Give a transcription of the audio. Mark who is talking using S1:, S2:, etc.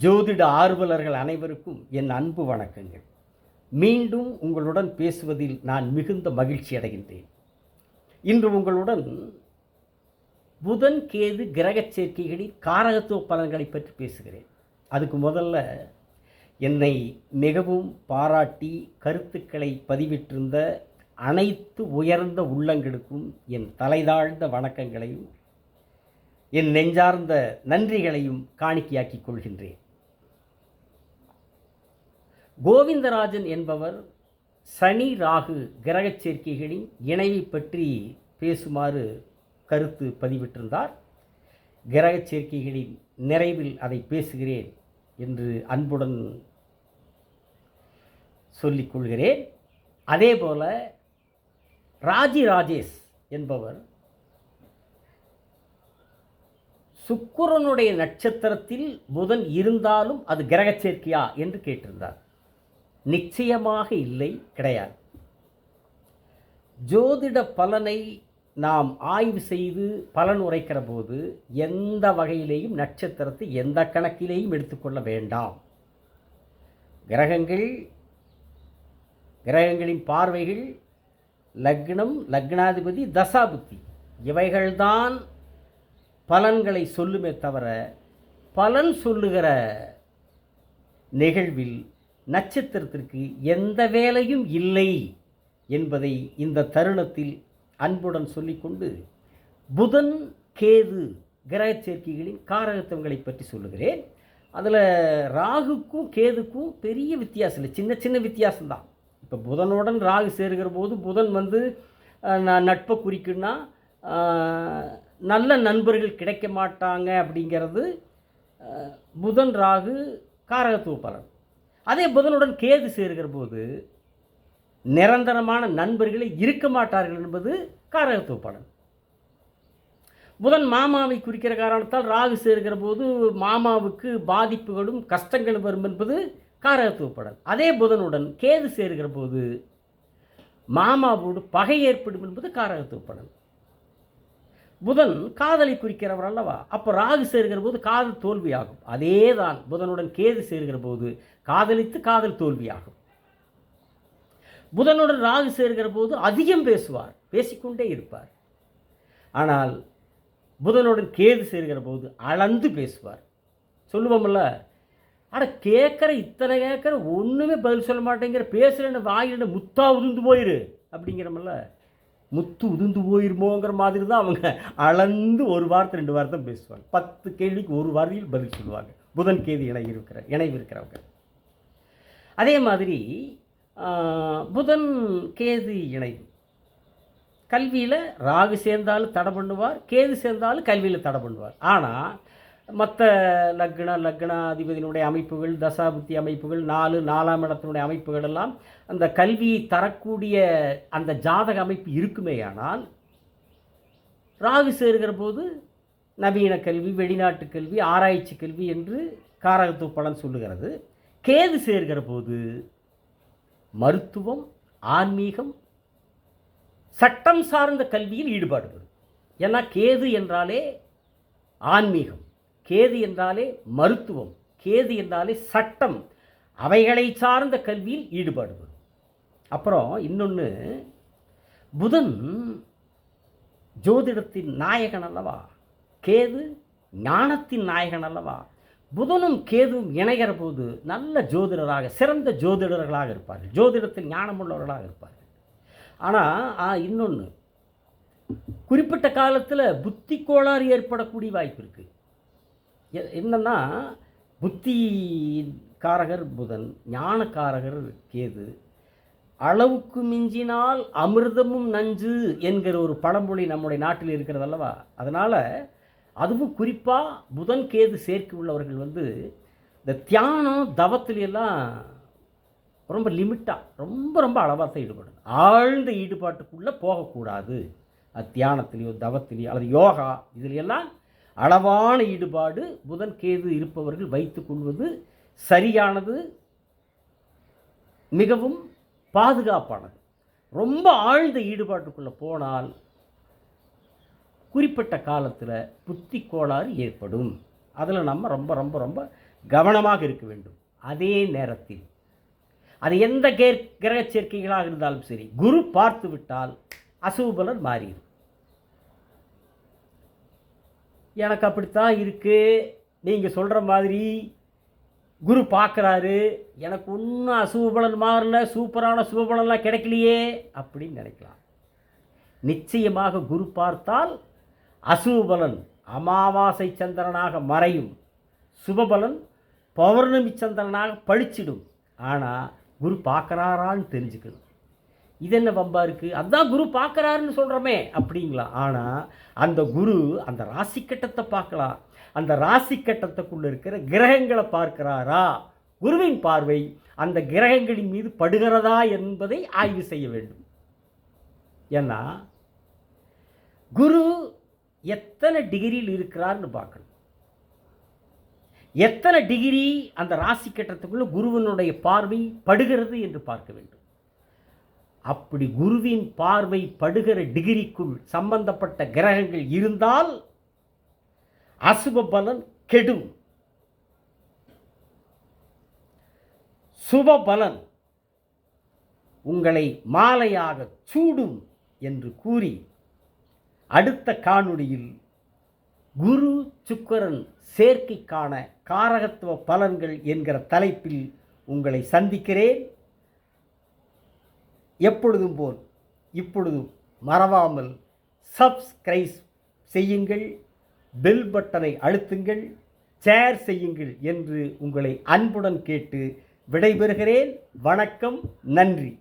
S1: ஜோதிட ஆர்வலர்கள் அனைவருக்கும் என் அன்பு வணக்கங்கள். மீண்டும் உங்களுடன் பேசுவதில் நான் மிகுந்த மகிழ்ச்சி அடைகின்றேன். இன்று உங்களுடன் புதன் கேது கிரகச் சேர்க்கைகளின் காரகத்துவ பலன்களை பற்றி பேசுகிறேன். அதுக்கு முதல்ல என்னை மிகவும் பாராட்டி கருத்துக்களை பதிவிட்டிருந்த அனைத்து உயர்ந்த உள்ளங்களுக்கும் என் தலைதாழ்ந்த வணக்கங்களையும் என் நெஞ்சார்ந்த நன்றிகளையும் காணிக்கையாக்கிக் கொள்கின்றேன். கோவிந்தராஜன் என்பவர் சனி ராகு கிரகச் சேர்க்கைகளின் இணைவை பற்றி பேசுமாறு கருத்து பதிவிட்டிருந்தார். கிரகச் சேர்க்கைகளின் நிறைவில் அதை பேசுகிறேன் என்று அன்புடன் சொல்லிக்கொள்கிறேன் அதேபோல ராஜி ராஜேஷ் என்பவர் சுக்கிரனுடைய நட்சத்திரத்தில் புதன் இருந்தாலும் அது கிரக சேர்க்கையா என்று கேட்டிருந்தார். நிச்சயமாக இல்லை கிடையாது. ஜோதிட பலனை நாம் ஆய்வு செய்து பலன் உரைக்கிற போது எந்த வகையிலேயும் நட்சத்திரத்தை எந்த கணக்கிலேயும் எடுத்துக்கொள்ள வேண்டாம். கிரகங்கள் கிரகங்களின் பார்வைகள் லக்னம் லக்னாதிபதி தசாபுத்தி இவைகள்தான் பலன்களை சொல்லுமே தவிர பலன் சொல்லுகிற நிகழ்வில் நட்சத்திரத்திற்கு எந்த வேலையும் இல்லை என்பதை இந்த தருணத்தில் அன்புடன் சொல்லிக்கொண்டு புதன் கேது கிரக சேர்க்கைகளின் காரகத்துவங்களை பற்றி சொல்லுகிறேன். அதில் ராகுக்கும் கேதுக்கும் பெரிய வித்தியாசம் இல்லை. சின்ன சின்ன வித்தியாசம்தான். இப்போ புதனுடன் ராகு சேருகிற போது புதன் வந்து நான் நட்பை குறிக்குன்னா நல்ல நண்பர்கள் கிடைக்க மாட்டாங்க அப்படிங்கிறது புதன் ராகு காரகத்துவ பலன். அதே புதனுடன் கேது சேருகிற போது நிரந்தரமான நண்பர்களே இருக்க மாட்டார்கள் என்பது காரகத்துவ பலன். புதன் மாமாவை குறிக்கிற காரணத்தால் ராகு சேர்கிற போது மாமாவுக்கு பாதிப்புகளும் கஷ்டங்களும் வரும் என்பது காரகத்துவ பலன். அதே புதனுடன் கேது சேர்கிற போது மாமாவோடு பகை ஏற்படும் என்பது காரகத்துவ பலன். புதன் காதலை குறிக்கிறவர் அல்லவா? அப்போ ராகு சேருகிற போது காதல் தோல்வியாகும். அதே தான் புதனுடன் கேது சேருகிற போது காதலித்து காதல் தோல்வியாகும். புதனுடன் ராகு சேருகிற போது அதிகம் பேசுவார் பேசிக்கொண்டே இருப்பார். ஆனால் புதனுடன் கேது சேருகிற போது அளந்து பேசுவார். சொல்லுவோம்ல அட கேட்குற இத்தனை கேட்குற ஒன்றுமே பதில் சொல்ல மாட்டேங்கிற பேசுகிறேன்னு வாயிலிட முத்தா உதிர்ந்து போயிரு அப்படிங்கிறமல்ல முத்து உதிர்ந்து போயிருமோங்கிற மாதிரி தான் அவங்க அளந்து ஒரு வார்த்தை ரெண்டு வார்த்தை பேசுவாங்க. பத்து கேள்விக்கு ஒரு வார்த்தையில் பதில் சொல்லுவாங்க. புதன் கேது இணை இருக்கிற இணைவு இருக்கிறவங்க. அதே மாதிரி புதன் கேது இணைவு கல்வியில் ராகு சேர்ந்தாலும் தடை பண்ணுவார் கேது சேர்ந்தாலும் கல்வியில் தடை பண்ணுவார். ஆனால் மற்ற லக்ன லக்னாதிபதியினுடைய அமைப்புகள் தசாபுத்தி அமைப்புகள் நாலு நாலாம் இடத்தினுடைய அமைப்புகள் எல்லாம் அந்த கல்வியை தரக்கூடிய அந்த ஜாதக அமைப்பு இருக்குமேயானால் ராகு சேருகிற போது நவீன கல்வி வெளிநாட்டு கல்வி ஆராய்ச்சி கல்வி என்று காரகத்துவ பலன் சொல்லுகிறது. கேது சேர்கிற போது மருத்துவம் ஆன்மீகம் சட்டம் சார்ந்த கல்வியில் ஈடுபாடு வரும். ஏன்னா கேது என்றாலே ஆன்மீகம். கேது என்றாலே மருத்துவம் கேது என்றாலே சட்டம். அவைகளை சார்ந்த கல்வியில் ஈடுபாடு அப்புறம் இன்னொன்று புதன் ஜோதிடத்தின் நாயகன் அல்லவா? கேது ஞானத்தின் நாயகன் அல்லவா? புதனும் கேதுவும் இணைகிற போது நல்ல ஜோதிடராக சிறந்த ஜோதிடர்களாக இருப்பார்கள். ஜோதிடத்தில் ஞானமுள்ளவர்களாக இருப்பார்கள். ஆனால் இன்னொன்று குறிப்பிட்ட காலத்தில் புத்தி கோளாறு ஏற்படக்கூடிய வாய்ப்பு இருக்குது என்னென்னா புத்தி காரகர் புதன் ஞானக்காரகர் கேது அளவுக்கு மிஞ்சினால் அமிர்தமும் நஞ்சு என்கிற ஒரு பழமொழி நம்முடைய நாட்டில் இருக்கிறது அல்லவா? அதனால் அதுவும் குறிப்பாக புதன் கேது சேர்க்கை உள்ளவர்கள் வந்து இந்த தியானம் தவத்துல எல்லாம் ரொம்ப லிமிட்டாக ரொம்ப ரொம்ப அளவாக தான் ஈடுபடும் ஆழ்ந்த ஈடுபாட்டுக்குள்ளே போகக்கூடாது. அது தியானத்திலேயோ தவத்திலேயோ அல்லது யோகா இதுலையெல்லாம் அளவான ஈடுபாடு புதன் கேது இருப்பவர்கள் வைத்துக் கொள்வது சரியானது மிகவும் பாதுகாப்பானது. ரொம்ப ஆழ்ந்த ஈடுபாட்டுக்குள்ளே போனால் குறிப்பிட்ட காலத்தில் புத்தி கோளாறு ஏற்படும். அதில் நம்ம ரொம்ப ரொம்ப ரொம்ப கவனமாக இருக்க வேண்டும். அதே நேரத்தில். அது எந்த கே கிரக சேர்க்கைகளாக இருந்தாலும் சரி குரு பார்த்து விட்டால் அசுபலன் மாறிடும். எனக்கு அப்படித்தான் இருக்குது நீங்கள் சொல்கிற மாதிரி குரு பார்க்குறாரு. எனக்கு ஒன்றும் அசுபலன் மாறல சூப்பரான சுபபலன்லாம் கிடைக்கலையே அப்படின்னு நினைக்கலாம். நிச்சயமாக குரு பார்த்தால் அசுபலன் அமாவாசை சந்திரனாக மறையும். சுபபலன் பௌர்ணமி சந்திரனாக பழிச்சிடும். ஆனால் குரு பார்க்குறாரான்னு தெரிஞ்சுக்கணும். இது என்ன வம்பா இருக்குது அதான் குரு பார்க்குறாருன்னு சொல்கிறோமே அப்படிங்களா? ஆனால் அந்த குரு அந்த ராசி கட்டத்தை பார்க்கலாம். அந்த ராசி கட்டத்துக்குள்ளே இருக்கிற கிரகங்களை பார்க்கிறாரா? குருவின் பார்வை அந்த கிரகங்களின் மீது படுகிறதா என்பதை ஆய்வு செய்ய வேண்டும். ஏன்னா குரு எத்தனை டிகிரியில் இருக்கிறார்னு பார்க்கணும். எத்தனை டிகிரி அந்த ராசி கட்டத்துக்குள்ளே குருவனுடைய பார்வை படுகிறது என்று பார்க்க வேண்டும். அப்படி குருவின் பார்வை படுகிற டிகிரிக்குள் சம்பந்தப்பட்ட கிரகங்கள் இருந்தால் அசுப பலன் கெடும். சுப பலன் உங்களை மாலையாக சூடும் என்று கூறி அடுத்த காணொளியில் குரு சுக்கரன் சேர்க்கைக்கான காரகத்துவ பலன்கள் என்கிற தலைப்பில் உங்களை சந்திக்கிறேன். எப்பொழுதும் போல் இப்பொழுதும் மறவாமல் சப்ஸ்கிரைப் செய்யுங்கள் பெல் பட்டனை அழுத்துங்கள் ஷேர் செய்யுங்கள் என்று உங்களை அன்புடன் கேட்டு விடைபெறுகிறேன். வணக்கம் நன்றி.